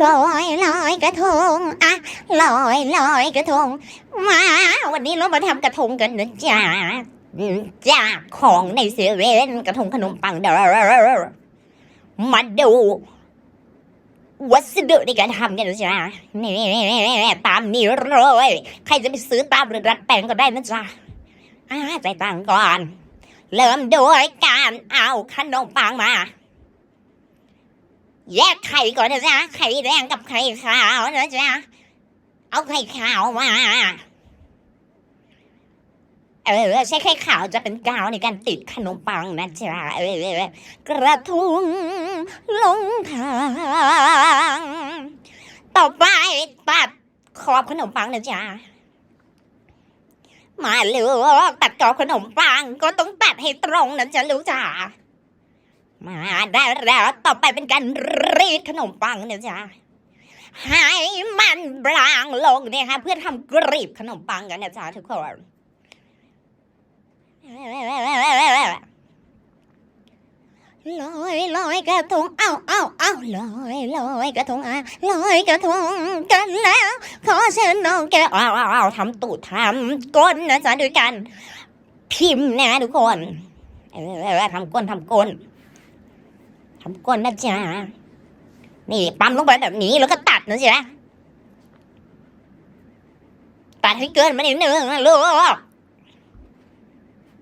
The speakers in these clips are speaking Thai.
ลอยลอยกระทงอะลอยลอยกระทง มาวันนี้เรามาทำกระทงกันนะจ๊ะอืมจากของในเซเว่นกระทงขนมปังเด้อมาดูวัสดุในการทำกันนะจ๊ะนี่ตามนี้เลยใครจะไปซื้อตามหรือรัดแปลงก็ได้นะจ๊ะอ่าใจตังก่อน เริ่มโดยการเอาขนมปังมา แยกไข่ก่อนนะจ๊ะไข่แดงกับไข่ขาวนะจ๊ะเอาไข่ขาวมาเออใช้ไข่ขาวจะเป็นกาวในการติดขนมปังนะจ๊ะเออกระทุงลงทางต่อไปตัดขอบขนมปังนะจ๊ะมาเร็วตัดกรอบขนมปังก็ต้องตัดให้ตรงนะจ๊ะลูกจ๋า มาได้แล้วต่อไปเป็นการรีดขนมปังเนี่ยจ้ะให้มันบางลงเนี่ยค่ะเพื่อทำกรีบขนมปังกันนะจ๊ะทุกคนลอยลอยกระทง เอ้าเอ้าเอ้าลอยลอยกระทงอะลอยกระทงกันแล้ว ขอเชิญน้องแกอ้าวอ้าวอ้าทำตูดทำก้นนะจ๊ะด้วยกัน พิมพ์นะทุกคน เออทำก้นทำก้น ทำก้นนะจ๊ะนี่ปั๊มลงไปแบบนี้แล้วก็ตัดนะจ๊ะตัดให้เกินมาหนิดนึงนลูก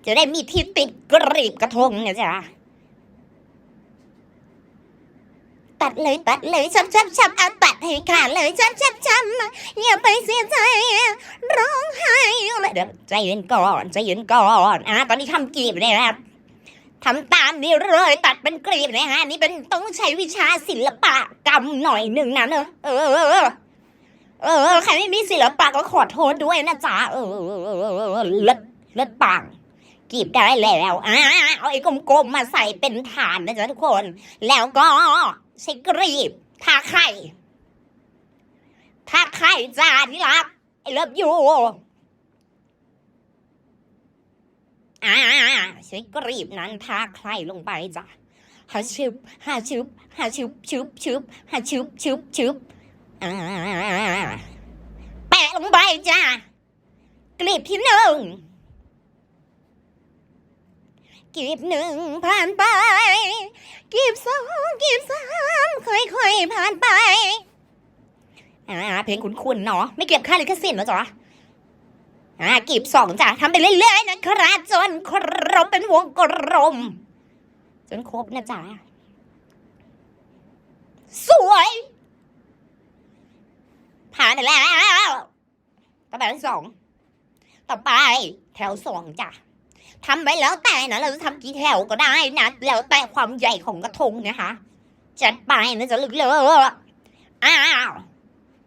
จะได้มีที่ติดกรีบกระทงนะจ๊ะตัดเลยตัดเลยช้ำช้ำช้ำเอาตัดให้ขาดเลยช้ำช้ำช้ำอย่าไปเสียใจร้องไห้เดี๋ยวใจเย็นก่อนใจเย็นก่อนอะตอนนี้ทำกีบเนี่ยนะ ทำตามนี่เลยตัดเป็นกรีบนะฮะนี่เป็นต้องใช้วิชาศิลปะกรรมหน่อยหนึ่งนะเนอะเออเออเออใครไม่มีศิลปะก็ขอโทษด้วยนะจ๊ะเออเลิศเลิศปังกรีบได้แล้วอ่าเอาไอ้กลมๆมาใส่เป็นฐานนะจ๊ะทุกคน แล้วก็ใช้กรีบทาไข่ทาไข่จ้าที่รักไอ้เลิฟยู อ่า ใช้กรีบนั้นทาใครลงไปจ้ะหาชุบหาชุบหาชุบชุบชุบหาชุบชุบชุบอ่าแปะลงไปจ้ะกรีบที่หนึ่งกรีบหนึ่งผ่านไปกรีบสองกรีบสามค่อยๆผ่านไป อ่าเพลงคุ้นๆเนาะไม่เก็บค่าลิขสิทธิ์หรอจ๊ะ อ่ากีบสองจ้ะทำไปเรื่อยๆนะครับจนครบเป็นวงกลมจนครบนะจ๊ะสวยผ่านไปแล้ว ต่อไปที่สอง ต่อไป แถวสองจ้ะทำไปแล้วแต่นะ เราจะทำกี่แถวก็ได้นะ แล้วแต่ความใหญ่ของกระทงนะคะ จัดไปนะจะลึกเลยอ้าว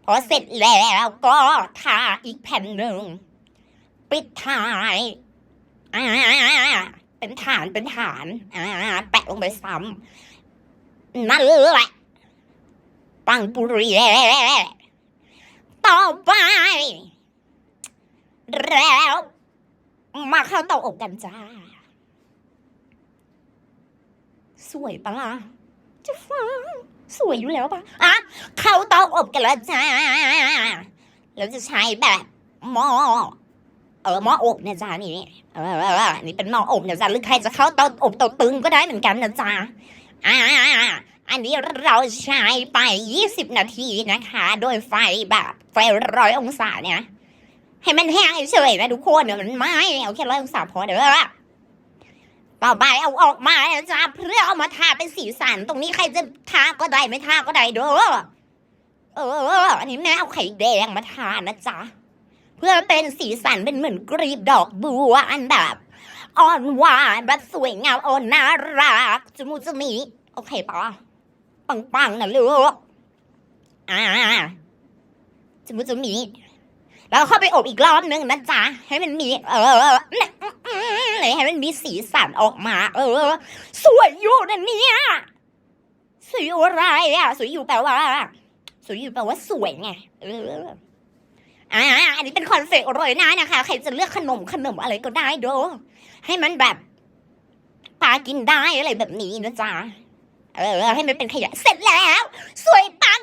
พอเสร็จแล้วก็ทาอีกแผ่นหนึ่ง ปิดท้ายอ่าเป็นฐานเป็นฐานอ่าแปะลงไปซ้ำนั่นแหละปังปุรีต่อไป แล้วมาเข้าเตาอบกันจ้า สวยปะล่ะจะฟังสวยอยู่แล้วปะอะเข้าเตาอบกันแล้วจ้า แล้วจะใช้แบบหม้อ เออหม้ออบเนี่ยจ้านี่เออเออเออนี่เป็นหม้ออบเนี่ยจ้าหรือใครจะเข้าเตาอบเตาตึงก็ได้เหมือนกันนะจ้าอ่าอันนี้เราใช้ไป 20 นาทีนะคะ โดยไฟแบบไฟร้อยองศาเนี่ยให้มันแห้งเฉยนะทุกคนเดี๋ยวมันไหม้เอาแค่ร้อยองศาพอเดี๋ยวต่อไปเอาออกมานะจ้าเพื่อเอามาทาเป็นสีสัน ตรงนี้ใครจะทาก็ได้ไม่ทาก็ได้เด้อเอออันนี้แม่เอาไข่แดงมาทานะจ๊ะ เพื่อเป็นสีสันเป็นเหมือนกรีบดอกบัวอันแบบอ่อนหวานแบบสวยงามอ่อนน่ารักจมูกจะมีโอเคปะปังๆนะลูกอ่าจมูกจะมีแล้วเข้าไปอบอีกรอบนึงนะจ๊ะให้มันมี เออเนี่ยให้มันมีสีสันออกมา เออ สวยอยู่นะเนี่ยสวยอยู่อะไรอะสวยอยู่แปลว่าสวยอยู่แปลว่าสวยไงเออ อ่าอันนี้เป็นคอนเซ็ปต์โรยน้านะคะ ใครจะเลือกขนมขนมอะไรก็ได้ดูให้มันแบบปากินได้อะไรแบบนี้นะจ๊ะเออให้มันเป็นขยะเสร็จแล้ว สวยปัง